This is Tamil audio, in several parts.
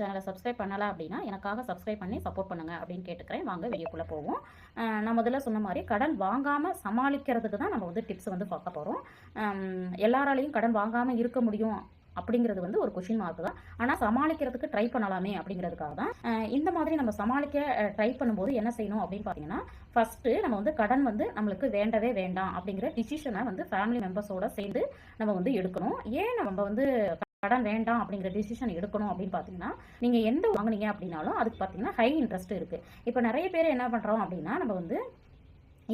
சேனலை சப்ஸ்கிரைப் பண்ணலை அப்படின்னா எனக்காக சப்ஸ்கிரைப் பண்ணி சப்போர்ட் பண்ணுங்க அப்படின்னு கேட்டுக்கிறேன். வாங்க வீடியோக்குள்ளே போவோம். நம்ம நான் முதல்ல சொன்ன மாதிரி கடன் வாங்காமல் சமாளிக்கிறதுக்கு தான் நம்ம வந்து டிப்ஸ் வந்து பார்க்க போகிறோம் எல்லாராலையும் கடன் வாங்காமல் இருக்க முடியும் அப்படிங்கிறது வந்து ஒரு கொஷின் மார்க் தான். ஆனால் சமாளிக்கிறதுக்கு ட்ரை பண்ணலாமே அப்படிங்கிறதுக்காக தான். இந்த மாதிரி நம்ம சமாளிக்க ட்ரை பண்ணும்போது என்ன செய்யணும் அப்படின்னு பார்த்தீங்கன்னா ஃபஸ்ட்டு நம்ம வந்து கடன் வந்து நம்மளுக்கு வேண்டவே வேண்டாம் அப்படிங்கிற டிசிஷனை வந்து ஃபேமிலி மெம்பர்ஸோட சேர்ந்து நம்ம வந்து எடுக்கணும். ஏன் நம்ம வந்து கடன் வேண்டாம் அப்படிங்கிற டிசிஷன் எடுக்கணும் அப்படின்னு பார்த்தீங்கன்னா நீங்கள் எந்த வாங்குனீங்க அப்படின்னாலும் அதுக்கு பார்த்தீங்கன்னா ஹை இன்ட்ரெஸ்ட் இருக்குது இப்போ நிறைய பேர் என்ன பண்ணுறோம் அப்படின்னா நம்ம வந்து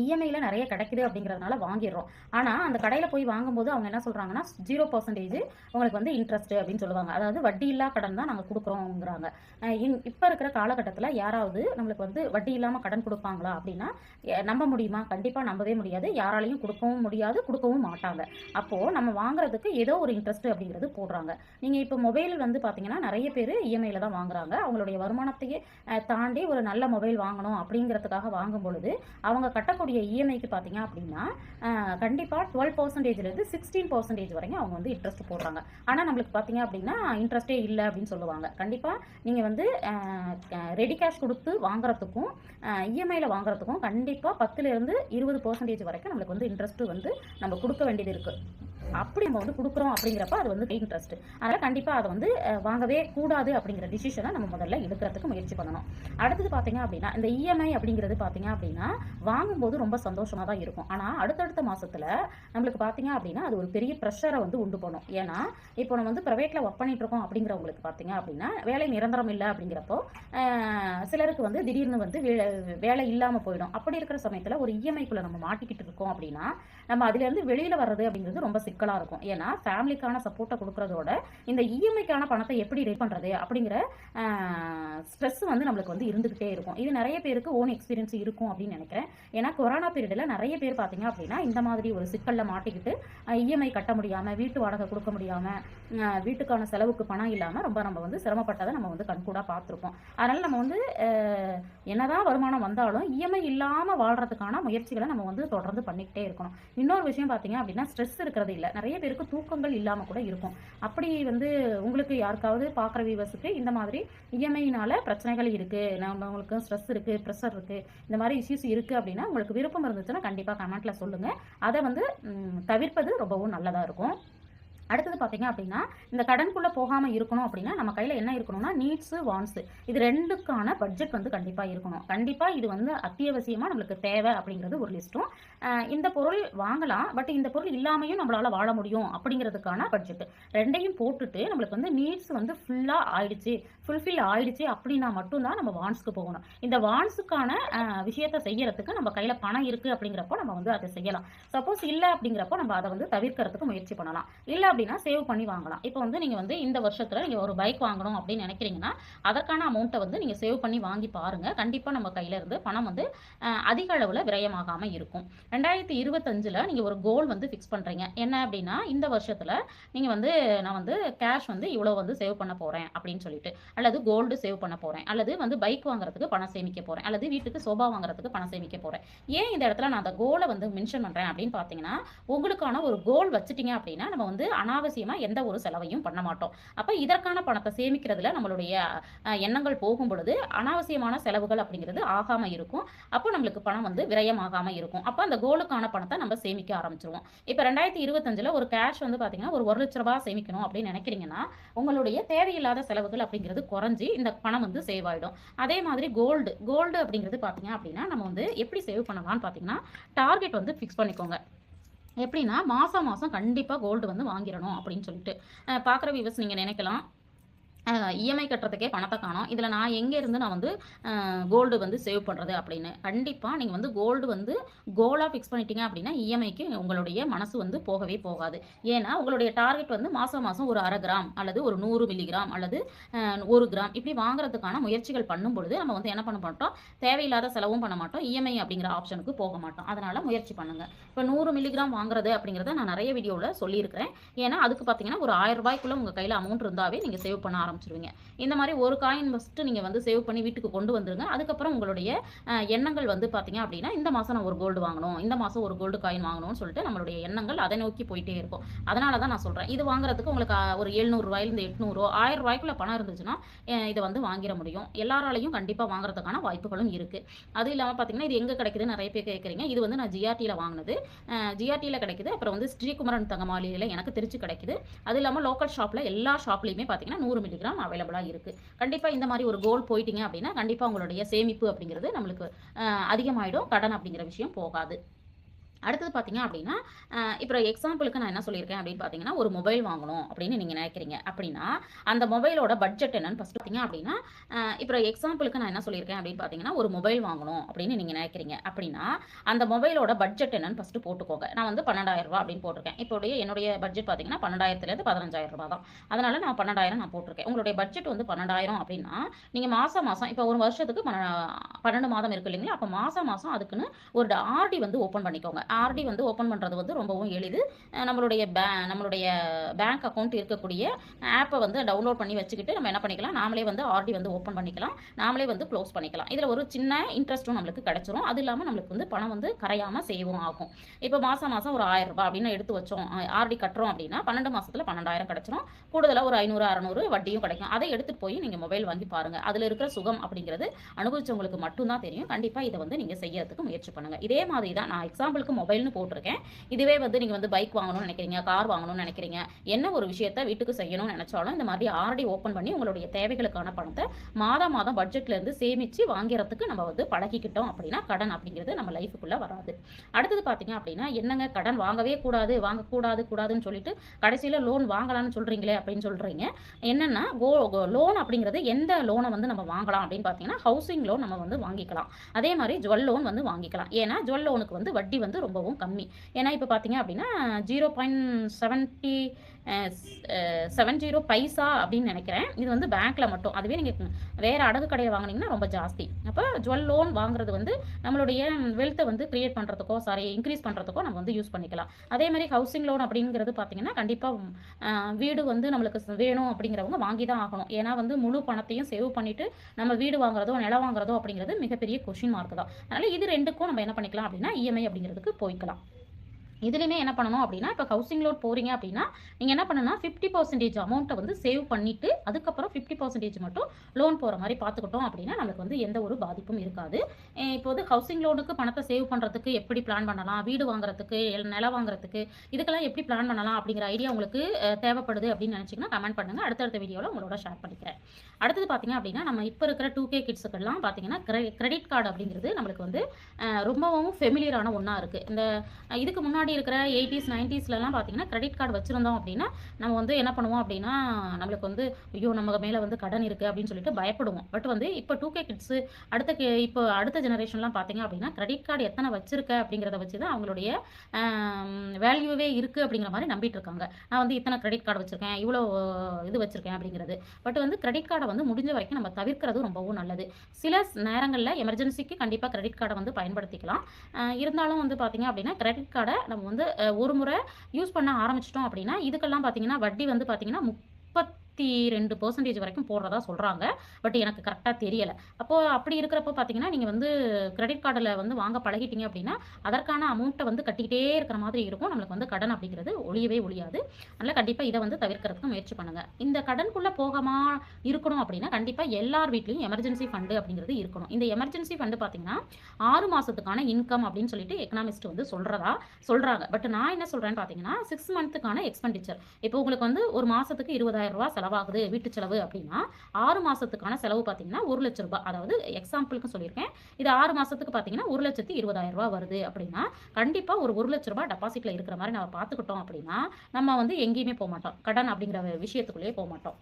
இஎம்ஐயில் நிறைய கிடைக்குது அப்படிங்கிறதுனால வாங்கிடுறோம். ஆனால் அந்த கடையில் போய் வாங்கும்போது அவங்க என்ன சொல்கிறாங்கன்னா ஜீரோ பர்சன்டேஜ் உங்களுக்கு வந்து இன்ட்ரெஸ்ட் அப்படின்னு சொல்லுவாங்க. அதாவது வட்டி இல்லா கடன் தான் நாங்கள் கொடுக்குறோங்கிறாங்க இப்போ இருக்கிற காலகட்டத்தில் யாராவது நம்மளுக்கு வந்து வட்டி இல்லாமல் கடன் கொடுப்பாங்களா அப்படின்னா நம்ப முடியுமா? கண்டிப்பாக நம்பவே முடியாது. யாராலையும் கொடுக்கவும் முடியாது கொடுக்கவும் மாட்டாங்க. அப்போது நம்ம வாங்குறதுக்கு ஏதோ ஒரு இன்ட்ரெஸ்ட் அப்படிங்கிறது போடுறாங்க. நீங்கள் இப்போ மொபைல் வந்து பார்த்தீங்கன்னா நிறைய பேர் இஎம்ஐயில் தான் வாங்குறாங்க. அவங்களுடைய வருமானத்தையே தாண்டி ஒரு நல்ல மொபைல் வாங்கணும் அப்படிங்கிறதுக்காக வாங்கும் பொழுது அவங்க கட்ட கட்டக்கூடிய இஎம்ஐக்கு பார்த்தீங்க அப்படின்னா கண்டிப்பாக டுவெல் பர்சன்டேஜ்லேருந்து சிக்ஸ்டீன் பர்சன்டேஜ் வரைக்கும் அவங்க வந்து இன்ட்ரெஸ்ட் போடுறாங்க. ஆனால் நம்மளுக்கு பார்த்தீங்க அப்படின்னா இன்ட்ரெஸ்ட்டே இல்லை அப்படின்னு சொல்லுவாங்க. கண்டிப்பாக நீங்கள் வந்து ரெடி கேஷ் கொடுத்து வாங்குறதுக்கும் இஎம்ஐயில் வாங்குறதுக்கும் கண்டிப்பாக பத்துலேருந்து இருபது பர்சன்டேஜ் வரைக்கும் நம்மளுக்கு வந்து இன்ட்ரெஸ்ட்டு வந்து நம்ம கொடுக்க வேண்டியது இருக்குது அப்படி நம்ம வந்து கொடுக்குறோம் அப்படிங்கிறப்ப அது வந்து இன்ட்ரெஸ்ட் அதனால் கண்டிப்பாக அதை வந்து வாங்கவே கூடாது அப்படிங்கிற டிசிஷனை நம்ம முதல்ல எடுக்கிறதுக்கு முயற்சி பண்ணணும். அடுத்தது பார்த்தீங்க அப்படின்னா இந்த இஎம்ஐ அப்படிங்கிறது பார்த்தீங்க அப்படின்னா வாங்கும்போது ரொம்ப சந்தோஷமாக தான் இருக்கும். ஆனால் அடுத்தடுத்த மாதத்தில் நம்மளுக்கு பார்த்தீங்க அப்படின்னா அது ஒரு பெரிய ப்ரெஷரை வந்து உண்டு பண்ணும். ஏன்னா இப்போ நம்ம வந்து ப்ரைவேட்டில் ஒர்க் பண்ணிட்டு இருக்கோம் அப்படிங்கிறவங்களுக்கு பார்த்தீங்க அப்படின்னா வேலை நிரந்தரம் இல்லை அப்படிங்கிறப்போ சிலருக்கு வந்து திடீர்னு வந்து வேலை இல்லாமல் போயிடும். அப்படி இருக்கிற சமயத்தில் ஒரு இஎம்ஐக்குள்ளே நம்ம மாட்டிக்கிட்டு இருக்கோம் அப்படின்னா நம்ம அதுலேருந்து வெளியில் வர்றது அப்படிங்கிறது ரொம்ப சிக்கலாக இருக்கும். ஏன்னா ஃபேமிலிக்கான சப்போர்ட்டை கொடுக்குறதோட இந்த இஎம்ஐக்கான பணத்தை எப்படி ரெடி பண்ணுறது அப்படிங்கிற ஸ்ட்ரெஸ் வந்து நம்மளுக்கு வந்து இருந்துக்கிட்டே இருக்கும். இது நிறைய பேருக்கு ஓன் எக்ஸ்பீரியன்ஸ் இருக்கும் அப்படின்னு நினைக்கிறேன். ஏன்னா கொரோனா பீரியடில் நிறைய பேர் பார்த்தீங்க அப்படின்னா இந்த மாதிரி ஒரு சிக்கலில் மாட்டிக்கிட்டு இஎம்ஐ கட்ட முடியாமல் வீட்டு வாடகை கொடுக்க முடியாமல் வீட்டுக்கான செலவுக்கு பணம் இல்லாமல் ரொம்ப நம்ம வந்து சிரமப்பட்டதை நம்ம வந்து கண்கூடாக பார்த்துருக்கோம். அதனால் நம்ம வந்து என்னதான் வருமானம் வந்தாலும் இஎம்ஐ இல்லாமல் வாழ்கிறதுக்கான முயற்சிகளை நம்ம வந்து தொடர்ந்து பண்ணிக்கிட்டே இருக்கணும். இன்னொரு விஷயம் பார்த்தீங்க அப்படின்னா ஸ்ட்ரெஸ் இருக்கிறது இல்லை. நிறைய பேருக்கு தூக்கங்கள் இல்லாமல் கூட இருக்கும். அப்படி வந்து உங்களுக்கு யாருக்காவது பார்க்குற வியூவர்ஸுக்கு இந்த மாதிரி இஎம்ஐனால பிரச்சனைகள் இருக்குது நம்ம உங்களுக்கு ஸ்ட்ரெஸ் இருக்குது ப்ரெஷர் இருக்குது இந்த மாதிரி இஷ்யூஸ் இருக்குது அப்படின்னா உங்களுக்கு விருப்பம் இருந்துச்சுன்னா கண்டிப்பாக கமெண்ட்டில் சொல்லுங்கள் அதை வந்து தவிர்ப்பது ரொம்பவும் நல்லதாக இருக்கும். அடுத்தது பார்த்தீங்க அப்படின்னா இந்த கடனுக்குள்ளே போகாமல் இருக்கணும் அப்படின்னா நம்ம கையில் என்ன இருக்கணும்னா நீட்ஸு வான்ஸு இது ரெண்டுக்கான பட்ஜெட் வந்து கண்டிப்பாக இருக்கணும். கண்டிப்பாக இது வந்து அத்தியாவசியமாக நம்மளுக்கு தேவை அப்படிங்கிறது ஒரு லிஸ்ட்டும் இந்த பொருள் வாங்கலாம் பட் இந்த பொருள் இல்லாமையும் நம்மளால் வாழ முடியும் அப்படிங்கிறதுக்கான பட்ஜெட் ரெண்டையும் போட்டுட்டு நம்மளுக்கு வந்து நீட்ஸ் வந்து ஃபுல்லாக ஆயிடுச்சு ஃபுல்ஃபில் ஆயிடுச்சு அப்படின்னா மட்டும்தான் நம்ம வான்ஸ்க்கு போகணும். இந்த வான்ஸுக்கான விஷயத்தை செய்யறதுக்கு நம்ம கையில் பணம் இருக்குது அப்படிங்கிறப்போ நம்ம வந்து அதை செய்யலாம். சப்போஸ் இல்லை அப்படிங்கிறப்போ நம்ம அதை வந்து தவிர்க்கிறதுக்கு முயற்சி பண்ணலாம். இல்லை அப்படின்னா சேவ் பண்ணி வாங்கலாம். இப்போ வந்து நீங்கள் வந்து இந்த வருஷத்தில் நீங்கள் ஒரு பைக் வாங்கணும் அப்படின்னு நினைக்கிறீங்கன்னா அதற்கான அமௌண்ட்டை வந்து நீங்கள் சேவ் பண்ணி வாங்கி பாருங்கள் கண்டிப்பாக நம்ம கையிலேருந்து பணம் வந்து அதிக அளவில் விரயமாகாமல் இருக்கும். ரெண்டாயிரத்தி இருபத்தஞ்சில் நீங்கள் ஒரு கோல் வந்து ஃபிக்ஸ் பண்ணுறீங்க என்ன அப்படின்னா இந்த வருஷத்தில் நீங்கள் வந்து நான் வந்து கேஷ் வந்து இவ்வளோ வந்து சேவ் பண்ண போகிறேன் அப்படின்னு சொல்லிட்டு அல்லது கோல்டு சேவ் பண்ண போகிறேன் அல்லது வந்து பைக் வாங்குறதுக்கு பணம் சேமிக்க போகிறேன் அல்லது வீட்டுக்கு சோபா வாங்குறதுக்கு பணம் சேமிக்க போகிறேன் ஏன் இந்த இடத்துல நான் அந்த கோலை வந்து மென்ஷன் பண்ணுறேன் அப்படின்னு பார்த்தீங்கன்னா உங்களுக்கான ஒரு கோல் வச்சுட்டீங்க அப்படின்னா நம்ம வந்து அனாவசியமாக எந்த ஒரு செலவையும் பண்ண மாட்டோம். அப்போ இதற்கான பணத்தை சேமிக்கிறதுல நம்மளுடைய எண்ணங்கள் போகும் பொழுது அனாவசியமான செலவுகள் அப்படிங்கிறது ஆகாமல் இருக்கும். அப்போ நம்மளுக்கு பணம் வந்து விரயமாகாமல் இருக்கும். அப்போ அந்த கோலுக்கான பணத்தை நம்ம சேமிக்க ஆரம்பிச்சிருவோம். இப்போ ரெண்டாயிரத்தி இருபத்தஞ்சில் ஒரு கேஷ் வந்து பார்த்தீங்கன்னா ஒரு ஒரு லட்ச ரூபா சேமிக்கணும் அப்படின்னு நினைக்கிறீங்கன்னா உங்களுடைய தேவையில்லாத செலவுகள் அப்படிங்கிறது குறைஞ்சி இந்த பணம் வந்து சேவ் ஆகிடும் அதே மாதிரி கோல்டு கோல்டு அப்படிங்கிறது பார்த்தீங்க அப்படின்னா நம்ம வந்து எப்படி சேவ் பண்ணலாம்னு பார்த்தீங்கன்னா டார்கெட் வந்து ஃபிக்ஸ் பண்ணிக்கோங்க. எப்படின்னா மாதம் மாதம் கண்டிப்பாக கோல்டு வந்து வாங்கிடணும் அப்படின்னு சொல்லிட்டு. பார்க்குற வியூவர்ஸ் நீங்கள் நினைக்கலாம். இஎம்ஐ கட்டுறதுக்கே பணத்தை காணோம். இதில் நான் எங்கேருந்து நான் வந்து கோல்டு வந்து சேவ் பண்ணுறது அப்படின்னு. கண்டிப்பாக நீங்கள் வந்து கோல்டு வந்து கோலாக ஃபிக்ஸ் பண்ணிட்டீங்க அப்படின்னா இஎம்ஐக்கு உங்களுடைய மனசு வந்து போகவே போகாது. ஏன்னா உங்களுடைய டார்கெட் வந்து மாதம் மாதம் ஒரு அரை கிராம் அல்லது ஒரு நூறு மில்லிகிராம் அல்லது ஒரு கிராம் இப்படி வாங்குறதுக்கான முயற்சிகள் பண்ணும் பொழுது நம்ம வந்து என்ன பண்ண மாட்டோம்? தேவையில்லாத செலவும் பண்ண மாட்டோம். இஎம்ஐ அப்படிங்கிற ஆப்ஷனுக்கு போக மாட்டோம். அதனால் முயற்சி பண்ணுங்கள் இப்போ நூறு மில்லிகிராம் வாங்குறது அப்படிங்கிறத நான் நிறைய வீடியோவில் சொல்லியிருக்கிறேன். ஏன்னா அதுக்கு பார்த்தீங்கன்னா ஒரு ஆயிரம் ரூபாய்க்குள்ள உங்கள் கையில் அமௌண்ட் இருந்தாவே நீங்கள் சேவ் பண்ண ஆரம்பிச்சு ஆரம்பிச்சிருவீங்க. இந்த மாதிரி ஒரு காயின் ஃபஸ்ட்டு நீங்கள் வந்து சேவ் பண்ணி வீட்டுக்கு கொண்டு வந்துருங்க. அதுக்கப்புறம் உங்களுடைய எண்ணங்கள் வந்து பார்த்தீங்க அப்படின்னா இந்த மாதம் நான் ஒரு கோல்டு வாங்கணும் இந்த மாதம் ஒரு கோல்டு காயின் வாங்கணும்னு சொல்லிட்டு நம்மளுடைய எண்ணங்கள் அதை நோக்கி போயிட்டே இருக்கும். அதனால தான் நான் சொல்கிறேன் இது வாங்குறதுக்கு உங்களுக்கு ஒரு எழுநூறுவாயிலிருந்து எட்நூறோ ஆயிரம் ரூபாய்க்குள்ள பணம் இருந்துச்சுன்னா இதை வந்து வாங்கிட முடியும். எல்லாராலையும் கண்டிப்பாக வாங்குறதுக்கான வாய்ப்புகளும் இருக்குது அது இல்லாமல் பார்த்தீங்கன்னா இது எங்கே கிடைக்குது நிறைய பேர் கேட்குறீங்க இது வந்து நான் ஜிஆர்டியில் வாங்கினது. ஜிஆர்டியில் கிடைக்குது. அப்புறம் வந்து ஸ்ரீகுமரன் தங்க மாளிகையில் எனக்கு திருச்சி கிடைக்குது. அது இல்லாமல் லோக்கல் ஷாப்பில் எல்லா ஷாப்லையுமே பார்த்தீங்கன்னா நூறு மில்லிகிராம் அவைலபிளாக இருக்குது கண்டிப்பாக இந்த மாதிரி ஒரு கோல் போயிட்டீங்க அப்படின்னா கண்டிப்பாக உங்களுடைய சேமிப்பு அப்படிங்கிறது நம்மளுக்கு அதிகமாகிடும் அதிகமாயிடும். கடன் அப்படிங்கிற விஷயம் போகாது. அடுத்தது பார்த்தீங்க அப்படின்னா இப்போ எக்ஸாம்பிளுக்கு நான் என்ன சொல்லியிருக்கேன் அப்படின்னு பார்த்தீங்கன்னா ஒரு மொபைல் வாங்கணும் அப்படின்னு நீங்கள் நினைக்கிறீங்க. அப்படின்னா அந்த மொபைலோட பட்ஜெட் என்னன்னு ஃபஸ்ட் பார்த்தீங்க அப்படின்னா இப்போ எக்ஸாம்பிளுக்கு நான் என்ன சொல்லியிருக்கேன் அப்படின்னு பார்த்தீங்கன்னா ஒரு மொபைல் வாங்கணும் அப்படின்னு நீங்கள் நினைக்கிறீங்க. அப்படின்னா அந்த மொபைலோட பட்ஜெட் என்னன்னு ஃபஸ்ட்டு போட்டுக்கோங்க. நான் வந்து பன்னெண்டாயிரம் ரூபா அப்படின்னு போட்டிருக்கேன். இப்போடைய என்னுடைய பட்ஜெட் பார்த்தீங்கன்னா பன்னெண்டாயிரத்துலேருந்து பதினஞ்சாயிரம் ரூபா தான். அதனால் நான் பன்னெண்டாயிரம் நான் போட்டிருக்கேன். உங்களுடைய பட்ஜெட் வந்து பன்னெண்டாயிரம் அப்படின்னா நீங்கள் மாதம் மாதம் இப்போ ஒரு வருஷத்துக்கு பன்னெண்டு மாதம் இருக்கு இல்லைங்களா? அப்போ மாதம் மாதம் அதுக்குன்னு ஒரு ஆர்டி வந்து ஓப்பன் பண்ணிக்கோங்க. ஆர்டி வந்து ஓப்பன் பண்ணுறது வந்து ரொம்பவும் எளிது. நம்மளுடைய பே நம்மளுடைய பேங்க் அக்கௌண்ட் இருக்கக்கூடிய ஆப்பை வந்து டவுன்லோட் பண்ணி வச்சுக்கிட்டு நம்ம என்ன பண்ணிக்கலாம்? நாமளே வந்து ஆர்டி வந்து ஓப்பன் பண்ணிக்கலாம். நாமளே வந்து க்ளோஸ் பண்ணிக்கலாம். இதில் ஒரு சின்ன இன்ட்ரெஸ்ட்டும் நம்மளுக்கு கிடச்சிரும். அது இல்லாமல் நம்மளுக்கு வந்து பணம் வந்து கரையாமல் சேவும் ஆகும். இப்போ மாதம் மாதம் ஒரு ஆயிரம் ரூபாய் அப்படின்னு எடுத்து வச்சோம். ஆர்டி கட்டுறோம் அப்படின்னா பன்னெண்டு மாதத்தில் பன்னெண்டாயிரம் கிடச்சிரும். கூடுதலாக ஒரு ஐநூறு அறநூறு வட்டியும் கிடைக்கும். அதை எடுத்துட்டு போய் நீங்கள் மொபைல் வாங்கி பாருங்கள் அதில் இருக்கிற சுகம் அப்படிங்கிறது அனுபவிச்சவங்களுக்கு மட்டும்தான் தெரியும். கண்டிப்பாக இதை வந்து நீங்கள் செய்யறதுக்கு முயற்சி பண்ணுங்க. இதே மாதிரி தான் நான் எக்ஸாம்பிளுக்கு மொபைல்னு போட்டிருக்கேன். இதுவே வந்து நீங்கள் வந்து பைக் வாங்கணும்னு நினைக்கிறீங்க கார் வாங்கணும்னு நினைக்கிறீங்க என்ன ஒரு விஷயத்த வீட்டுக்கு செய்யணும்னு நினைச்சாலும் இந்த மாதிரி ஆர்டி ஓப்பன் பண்ணி உங்களுடைய தேவைகளுக்கான பணத்தை மாதம் மாதம் பட்ஜெட்ல இருந்து சேமிச்சு வாங்கிறதுக்கு நம்ம வந்து பழகிக்கிட்டோம் அப்படின்னா கடன் அப்படிங்கிறது நம்ம லைஃபுக்குள்ளே வராது. அடுத்தது பார்த்தீங்க அப்படின்னா என்னங்க கடன் வாங்கவே கூடாது வாங்கக்கூடாது கூடாதுன்னு சொல்லிட்டு கடைசியில் லோன் வாங்கலாம்னு சொல்றீங்களே அப்படின்னு சொல்றீங்க. என்னன்னா கோ லோன் அப்படிங்கிறது எந்த லோனை வந்து நம்ம வாங்கலாம் அப்படின்னு பார்த்தீங்கன்னா ஹவுசிங் லோன் நம்ம வந்து வாங்கிக்கலாம். அதே மாதிரி ஜுவல் லோன் வந்து வாங்கிக்கலாம். ஏன்னா ஜுவல் லோனுக்கு வந்து வட்டி வந்து ரொம்பவும் கம்மி. ஏன்னா இப்போ பார்த்தீங்க அப்படின்னா zero point seventy seven zero paisa அப்படின்னு நினைக்கிறேன். இது வந்து பேங்க்கில் மட்டும். அதுவே நீங்கள் வேறு அடகு கடையை வாங்கினீங்கன்னா ரொம்ப ஜாஸ்தி. அப்போ ஜுவல் லோன் வாங்குறது வந்து நம்மளுடைய வெல்த்தை வந்து கிரியேட் பண்ணுறதுக்கோ சாரி இன்க்ரீஸ் பண்ணுறதுக்கோ நம்ம வந்து யூஸ் பண்ணிக்கலாம். அதே மாதிரி ஹவுசிங் லோன் அப்படிங்கிறது பார்த்தீங்கன்னா கண்டிப்பாக வீடு வந்து நம்மளுக்கு வேணும் அப்படிங்கிறவங்க வாங்கி தான் ஆகணும். ஏன்னா வந்து முழு பணத்தையும் சேவ் பண்ணிவிட்டு நம்ம வீடு வாங்குறதோ நிலம் வாங்குறதோ அப்படிங்கிறது மிகப்பெரிய கொஷின் மார்க் தான். அதனால் இது ரெண்டுக்கும் நம்ம என்ன பண்ணிக்கலாம் அப்படின்னா இஎம்ஐ அப்படிங்கிறதுக்கு போய்க்கலாம். இதுலையுமே என்ன பண்ணணும் அப்படின்னா இப்போ ஹவுசிங் லோன் போறீங்க அப்படின்னா நீங்கள் என்ன பண்ணணும்னா ஃபிஃப்டி பர்சன்டேஜ் அமௌண்ட்டை வந்து சேவ் பண்ணிட்டு அதுக்கப்புறம் ஃபிஃப்டி பர்சன்டேஜ் மட்டும் லோன் போகிற மாதிரி பார்த்துக்கிட்டோம் அப்படின்னா நமக்கு வந்து எந்த ஒரு பாதிப்பும் இருக்காது. இப்போ வந்து ஹவுசிங் லோனுக்கு பணத்தை சேவ் பண்ணுறதுக்கு எப்படி பிளான் பண்ணலாம்? வீடு வாங்குறதுக்கு எல்- நிலம் வாங்குறதுக்கு இதுக்கெல்லாம் எப்படி பிளான் பண்ணலாம் அப்படிங்கிற ஐடியா உங்களுக்கு தேவைப்படுது அப்படின்னு நினச்சிங்கன்னா கமெண்ட் பண்ணுங்க. அடுத்தடுத்த வீடியோவில் உங்களோட ஷேர் பண்ணிக்கிறேன். அடுத்தது பார்த்தீங்க அப்படின்னா நம்ம இப்போ இருக்கிற டூ கே கிட்ஸுக்கெல்லாம் பார்த்தீங்கன்னா கிரெடிட் கார்டு அப்படிங்கிறது நம்மளுக்கு வந்து ரொம்பவும் ஃபெமிலியரான ஒன்றா இருக்குது இந்த இதுக்கு முன்னாடி இருக்கிற எயிட்டிஸ் நைன்டிஸ்லலாம் பார்த்தீங்கன்னா கிரெடிட் கார்டு வச்சுருந்தோம் அப்படின்னா நம்ம வந்து என்ன பண்ணுவோம் அப்படின்னா நம்மளுக்கு வந்து ஐயோ நம்ம மேலே வந்து கடன் இருக்குது அப்படின்னு சொல்லிட்டு பயப்படுவோம். பட் வந்து இப்போ டூ கே கிட்ஸு அடுத்த கே- இப்போ அடுத்த ஜெனரேஷன்லாம் பார்த்தீங்க அப்படின்னா கிரெடிட் கார்டு எத்தனை வச்சிருக்க அப்படிங்கிறத வச்சு தான் அவங்களுடைய வேல்யூவே இருக்குது அப்படிங்கிற மாதிரி நம்பிட்டு இருக்காங்க. நான் வந்து இத்தனை கிரெடிட் கார்டு வச்சுருக்கேன் இவ்வளோ இது வச்சுருக்கேன் அப்படிங்கிறது. பட் வந்து கிரெடிட் கார்டை வந்து முடிஞ்ச வரைக்கும் நம்ம தவிர்க்கிறது ரொம்பவும் நல்லது. சில நேரங்களில் எமர்ஜென்சிக்கு கண்டிப்பாக கிரெடிட் கார்டை வந்து பயன்படுத்திக்கலாம். இருந்தாலும் வந்து பார்த்தீங்க அப்படின்னா கிரெடிட் கார்டை நம்ம வந்து ஒரு முறை யூஸ் பண்ண ஆரம்பிச்சிட்டோம் அப்படின்னா இதுக்கெல்லாம் பார்த்தீங்கன்னா வட்டி வந்து பார்த்தீங்கன்னா முப்பத்தி ரெண்டு பர்சன்டேஜ் வரைக்கும் போடுறதா சொல்கிறாங்க பட் எனக்கு கரெக்டாக தெரியலை. அப்போது அப்படி இருக்கிறப்போ பார்த்தீங்கன்னா நீங்கள் வந்து கிரெடிட் கார்டில் வந்து வாங்க பழகிட்டீங்க அப்படின்னா அதற்கான அமௌண்ட்டை வந்து கட்டிக்கிட்டே இருக்கிற மாதிரி இருக்கும். நம்மளுக்கு வந்து கடன் அப்படிங்கிறது ஒழியவே ஒழியாது. அதனால் கண்டிப்பாக இதை வந்து தவிர்க்கிறதுக்கு முயற்சி பண்ணுங்கள் இந்த கடனுக்குள்ளே போகாமா இருக்கணும் அப்படின்னா கண்டிப்பாக எல்லார் வீட்லேயும் எமர்ஜென்சி ஃபண்டு அப்படிங்கிறது இருக்கணும். இந்த எமர்ஜென்சி ஃபண்டு பார்த்தீங்கன்னா ஆறு மாதத்துக்கான இன்கம் அப்படின்னு சொல்லிட்டு எக்கனாமிஸ்ட் வந்து சொல்கிறதா சொல்கிறாங்க பட் நான் என்ன சொல்கிறேன்னு பார்த்தீங்கன்னா சிக்ஸ் மந்த்துக்கான எக்ஸ்பெண்டிச்சர் இப்போ உங்களுக்கு வந்து ஒரு மாதத்துக்கு இருபதாயிரம் ரூபாய் செலவாகுது வீட்டு செலவு அப்படின்னா ஆறு மாதத்துக்கான செலவு பார்த்தீங்கன்னா ஒரு லட்ச ரூபாய் அதாவது எக்ஸாம்பிளுக்கு சொல்லியிருக்கேன். இது ஆறு மாதத்துக்கு பார்த்தீங்கன்னா ஒரு லட்சத்தி இருபதாயிரம் ரூபாய் வருது அப்படின்னா கண்டிப்பாக ஒரு ஒரு லட்ச ரூபாய் டெபாசிட்டில் இருக்கிற மாதிரி நம்ம பார்த்துக்கிட்டோம் அப்படின்னா நம்ம வந்து எங்கேயுமே போக மாட்டோம். கடன் அப்படிங்கிற விஷயத்துக்குள்ளேயே போக மாட்டோம்.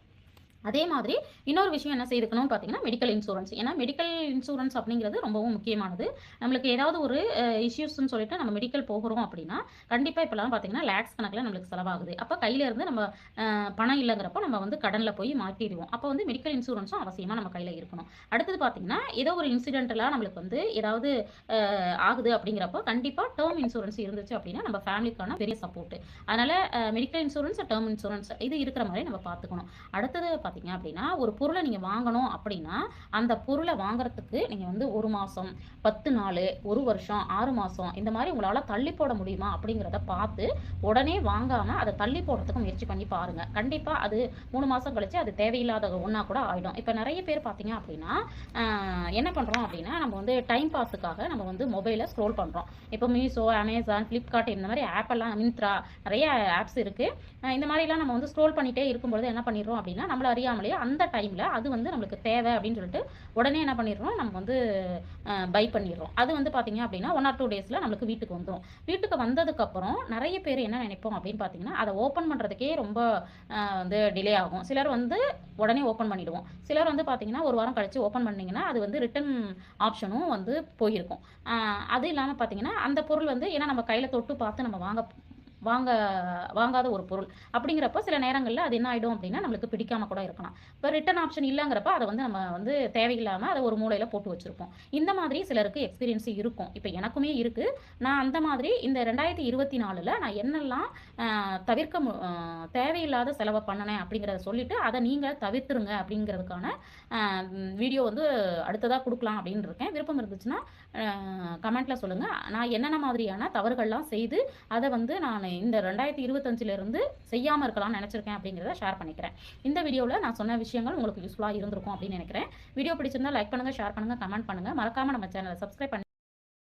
அதே மாதிரி இன்னொரு விஷயம் என்ன செய்துக்கணும்னு பார்த்தீங்கன்னா மெடிக்கல் இன்சூரன்ஸ் ஏன்னா மெடிக்கல் இன்சூரன்ஸ் அப்படிங்கிறது ரொம்பவும் முக்கியமானது. நம்மளுக்கு ஏதாவது ஒரு இஷ்யூஸ்னு சொல்லிட்டு நம்ம மெடிக்கல் போகிறோம் அப்படின்னா கண்டிப்பாக இப்போலாம் பார்த்தீங்கன்னா லேக்ஸ் கணக்கில் நம்மளுக்கு செலவாகுது. அப்போ கையில இருந்து நம்ம பணம் இல்லைங்கிறப்போ நம்ம வந்து கடனில் போய் மாற்றிடுவோம். அப்போ வந்து மெடிக்கல் இன்சூரன்ஸும் அவசியமாக நம்ம கையில் இருக்கணும். அடுத்தது பார்த்தீங்கன்னா ஏதோ ஒரு இன்சிடென்ட்லாம் நம்மளுக்கு வந்து ஏதாவது ஆகுது அப்படிங்கிறப்போ கண்டிப்பாக டேர்ம் இன்சூரன்ஸ் இருந்துச்சு அப்படின்னா நம்ம ஃபேமிலிக்கான பெரிய சப்போர்ட் அதனால மெடிக்கல் இன்சூரன்ஸ் டேர்ம் இன்சூரன்ஸ் இது இருக்கிற மாதிரி நம்ம பார்த்துக்கணும் அடுத்தது பார்த்தீங்க அப்படின்னா ஒரு பொருளை நீங்கள் வாங்கணும் அப்படின்னா அந்த பொருளை வாங்குறதுக்கு நீங்கள் வந்து ஒரு மாதம் பத்து நாள் ஒரு வருஷம் ஆறு மாதம் இந்த மாதிரி உங்களால் தள்ளி போட முடியுமா? அப்படிங்கிறத பார்த்து உடனே வாங்காமல் அதை தள்ளி போடுறதுக்கு முயற்சி பண்ணி பாருங்கள் கண்டிப்பாக அது மூணு மாதம் கழிச்சு அது தேவையில்லாத ஒன்றா கூட ஆகிடும் இப்போ நிறைய பேர் பார்த்தீங்க அப்படின்னா என்ன பண்ணுறோம் அப்படின்னா நம்ம வந்து டைம் பாஸுக்காக நம்ம வந்து மொபைலை ஸ்க்ரோல் பண்ணுறோம் இப்போ மீஷோ அமேசான் ஃப்ளிப்கார்ட் இந்த மாதிரி ஆப்பெல்லாம் மின்த்ரா நிறைய ஆப்ஸ் இருக்குது இந்த மாதிரிலாம் நம்ம வந்து ஸ்க்ரோல் பண்ணிகிட்டே இருக்கும்பொழுது என்ன பண்ணிடுறோம் அப்படின்னா நம்மள அறியாமலேயே அந்த டைமில் அது வந்து நம்மளுக்கு தேவை அப்படின்னு சொல்லிட்டு உடனே என்ன பண்ணிடுறோம்? நம்ம வந்து பை பண்ணிடுறோம். அது வந்து பார்த்தீங்க அப்படின்னா ஒன் ஆர் டூ டேஸில் நம்மளுக்கு வீட்டுக்கு வந்துடும் வீட்டுக்கு வந்ததுக்கப்புறம் நிறைய பேர் என்ன நினைப்போம் அப்படின்னு பார்த்தீங்கன்னா அதை ஓப்பன் பண்ணுறதுக்கே ரொம்ப வந்து டிலே ஆகும். சிலர் வந்து உடனே ஓப்பன் பண்ணிடுவோம். சிலர் வந்து பார்த்தீங்கன்னா ஒரு வாரம் கழித்து ஓப்பன் பண்ணிங்கன்னா அது வந்து ரிட்டன் ஆப்ஷனும் வந்து போயிருக்கும். அது இல்லாமல் பார்த்தீங்கன்னா அந்த பொருள் வந்து ஏன்னா நம்ம கையில் தொட்டு பார்த்து நம்ம வாங்க வாங்க வாங்காத ஒரு பொருள். அப்படிங்கிறப்ப சில நேரங்களில் அது என்ன ஆகிடும் அப்படின்னா நம்மளுக்கு பிடிக்காம கூட இருக்கலாம். இப்போ ரிட்டன் ஆப்ஷன் இல்லைங்கிறப்ப அதை வந்து நம்ம வந்து தேவையில்லாமல் அதை ஒரு மூலையில் போட்டு வச்சுருப்போம். இந்த மாதிரி சிலருக்கு எக்ஸ்பீரியன்ஸ் இருக்கும். இப்போ எனக்குமே இருக்குது நான் அந்த மாதிரி இந்த ரெண்டாயிரத்தி இருபத்தி நாலில் நான் என்னெல்லாம் தவிர்க்க மு- தேவையில்லாத செலவை பண்ணினேன் அப்படிங்கிறத சொல்லிவிட்டு அதை நீங்கள் தவிர்த்துருங்க அப்படிங்கிறதுக்கான வீடியோ வந்து அடுத்ததாக கொடுக்கலாம் அப்படின்னு இருக்கேன். விருப்பம் இருந்துச்சுன்னா கமெண்ட்டில் சொல்லுங்கள் நான் என்னென்ன மாதிரியான தவறுகள்லாம் செய்து அதை வந்து நான் இந்த ரெண்டாயிரத்தி இருபத்தஞ்சிலிருந்து செய்யாமல் இருக்கலாம்னு நினச்சிருக்கேன் அப்படிங்கிறத ஷேர் பண்ணிக்கிறேன். இந்த வீடியோவில் நான் சொன்ன விஷயங்கள் உங்களுக்கு யூஸ்ஃபுல்லாக இருந்திருக்கும் அப்படின்னு நினைக்கிறேன். வீடியோ பிடிச்சிருந்தா லைக் பண்ணுங்கள் ஷேர் பண்ணுங்கள் கமெண்ட் பண்ணுங்கள் மறக்காமல் நம்ம சேனலை சப்ஸ்கிரைப் பண்ணி